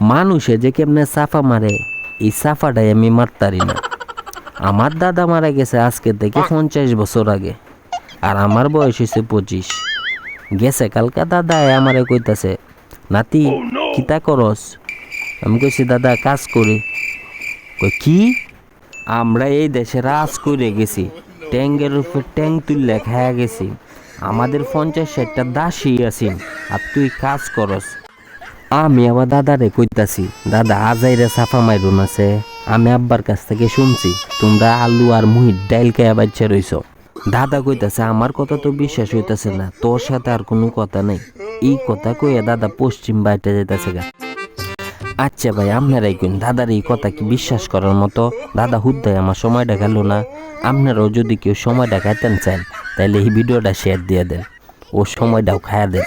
মানুষে যে কেমনে সাফা মারে এই সাফাটাই আমি মারতারি না। আমার দাদা মারা গেছে আজকে থেকে পঞ্চাশ বছর আগে আর আমার বয়স হয়েছে পঁচিশ। গেছে কালকা দাদা আমারে কইতাছে নাতি কিতা করস? আমি কইছি দাদা কাজ করি। কই কি? আমরা এই দেশে রাজ করে গেছি ট্যাঙ্গের উপর ট্যাঙ্ক তুললে খায়া গেছি। আমাদের পঞ্চাশ ষাটটা দাসই আছিন আর তুই কাজ করস। আমি আবার দাদারে কইতাছি, দাদা, আজাইরে সাফা মাইরুন আছে। আমি আব্বার কাছ থেকে শুনছি, তোমরা আলু আর মুহির ডাইল খাইয়া বাচ্চা রইছ। দাদা কইতাছে, আমার কথা তো বিশ্বাস হইতাছে না, তোর সাথে আর কোনো কথা নেই। এই কথা কইয়া দাদা পশ্চিম বাইটে যেতেছে গা। আচ্ছা ভাই, আপনারাই কোন দাদার এই কথা কি বিশ্বাস করার মতো? দাদা হুদ্দায় আমার সময়টা গেল না। আপনারাও যদি কেউ সময়টা খাইতেন চান তাহলে এই ভিডিওটা শেয়ার দিয়ে দেন। ও সময়টাও খায়া দেন।